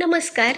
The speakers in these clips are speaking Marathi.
नमस्कार.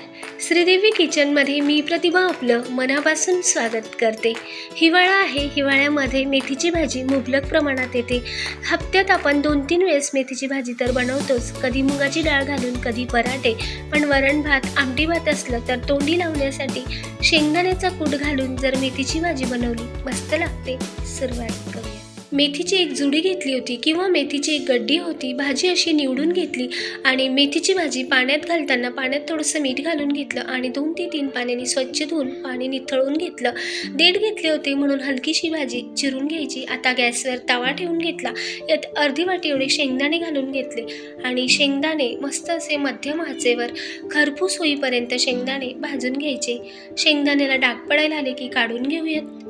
श्रीदेवी किचनमध्ये मी प्रतिभा आपलं मनापासून स्वागत करते. हिवाळा आहे हिवाळ्यामध्ये मेथीची भाजी मुबलक प्रमाणात येते. हप्त्यात आपण दोन तीन वेळेस मेथीची भाजी तर बनवतोच. कधी मुगाची डाळ घालून कधी पराठे. पण वरण भात आमटी भात असलं तर तोंडी लावण्यासाठी शेंगदाण्याचा कूट घालून जर मेथीची भाजी बनवली मस्त लागते. सुरुवात करूया. मेथीची एक जुडी घेतली होती किंवा मेथीची एक गड्डी होती भाजी अशी निवडून घेतली आणि मेथीची भाजी पाण्यात घालताना पाण्यात थोडंसं मीठ घालून घेतलं आणि दोन ते तीन पाण्याने स्वच्छ धुवून पाणी निथळून घेतलं. देठ घेतले होते म्हणून हलकीशी भाजी चिरून घ्यायची. आता गॅसवर तवा ठेवून घेतला. यात अर्धी वाटी एवढे शेंगदाणे घालून घेतले आणि शेंगदाणे मस्त असे मध्यम आचेवर खरपूस होईपर्यंत शेंगदाणे भाजून घ्यायचे. शेंगदाण्याला डाग पडायला आले की काढून घेऊयात.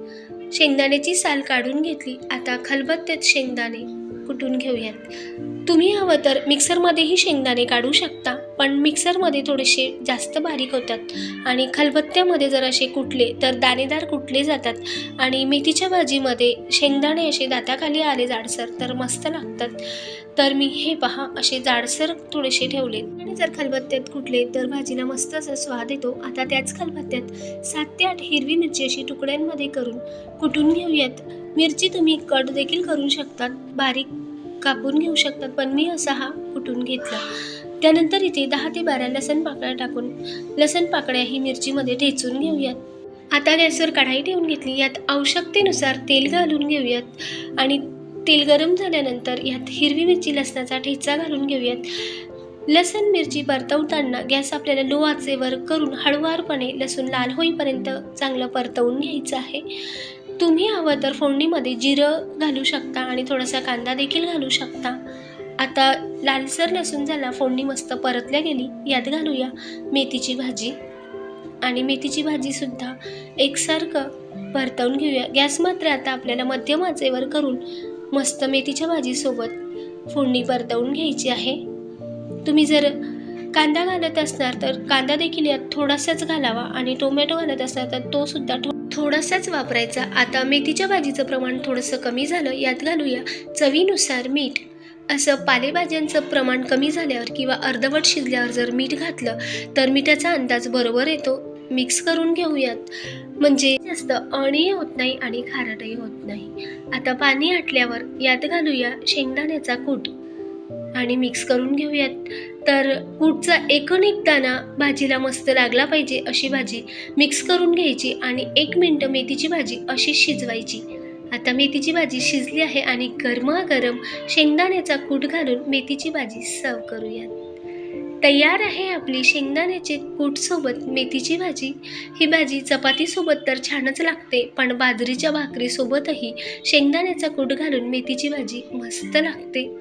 शेंगदाण्याची साल काढून घेतली. आता खलबत्त्यात शेंगदाणे कुटून घेऊयात. तुम्ही हवं तर मिक्सरमध्येही शेंगदाणे काढू शकता पण मिक्सरमध्ये थोडेसे जास्त बारीक होतात आणि खलबत्त्यामध्ये जर असे कुटले तर दाणेदार कुटले जातात आणि मेथीच्या भाजीमध्ये शेंगदाणे असे दाताखाली आले जाडसर तर मस्त लागतात. तर मी हे पहा असे जाडसर थोडेसे ठेवले आणि जर खलबत्त्यात कुटले तर भाजीला मस्त असा स्वाद येतो. आता त्याच खलबत्त्यात सात ते आठ हिरवी मिरची अशी तुकड्यांमध्ये करून कुटून घेऊयात. मिरची तुम्ही कट देखील करू शकतात. बारीक कापून घेऊ शकतात. पण मी असा हा कुटून घेतला? त्यानंतर इथे दहा ते बारा लसण पाकळ्या टाकून लसण पाकळ्या ही मिरचीमध्ये ठेचून घेऊयात. आता गॅसवर कढाई ठेवून घेतली. यात आवश्यकतेनुसार तेल घालून घेऊयात आणि तेल गरम झाल्यानंतर यात हिरवी मिरची लसणाचा ठेचा घालून घेऊयात. लसण मिरची परतवताना गॅस आपल्याला लो आचेवर करून हळुवारपणे लसूण लाल होईपर्यंत चांगलं परतवून घ्यायचं आहे. तुम्ही हवं तर फोडणीमध्ये जिरं घालू शकता आणि थोडासा कांदा देखील घालू शकता. आता लालसर लसूण झाला फोडणी मस्त परतल्या गेली यात घालूया मेथीची भाजी. आणि मेथीची भाजीसुद्धा एकसारखं परतवून घेऊया. गॅस मात्र आता आपल्याला मध्यम आचेवर करून मस्त मेथीच्या भाजीसोबत फोडणी परतवून घ्यायची आहे. तुम्ही जर कांदा घालत असणार तर कांदा देखील यात थोडासाच घालावा आणि टोमॅटो घालत असणार तर तो सुद्धा थो थोडासाच वापरायचा. आता मेथीच्या भाजीचं प्रमाण थोडंसं कमी झालं यात घालूया चवीनुसार मीठ. असं पालेभाज्यांचं प्रमाण कमी झाल्यावर किंवा अर्धवट शिजल्यावर जर मीठ घातलं तर मिठाचा अंदाज बरोबर येतो. मिक्स करून घेऊयात. म्हणजे जास्त अळणी होत नाही आणि खारटही होत नाही. आता पाणी आटल्यावर यात घालूया शेंगदाण्याचा कूट. आणि मिक्स करून घेऊयात. तर कुटचा एकूण एक दाणा भाजीला मस्त लागला पाहिजे अशी भाजी मिक्स करून घ्यायची आणि एक मिनटं मेथीची भाजी अशी शिजवायची. आता मेथीची भाजी शिजली आहे आणि गरमागरम शेंगदाण्याचा कूट घालून मेथीची भाजी सर्व करूयात. तयार आहे आपली शेंगदाण्याचे कूटसोबत मेथीची भाजी. ही भाजी चपातीसोबत तर छानच लागते पण बाजरीच्या भाकरीसोबतही शेंगदाण्याचा कूट घालून मेथीची भाजी मस्त लागते.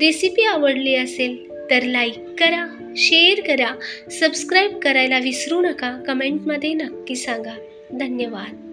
रेसिपी आवडली असेल तर लाईक करा शेअर करा सबस्क्राईब करायला विसरू नका. कमेंटमध्ये नक्की सांगा. धन्यवाद.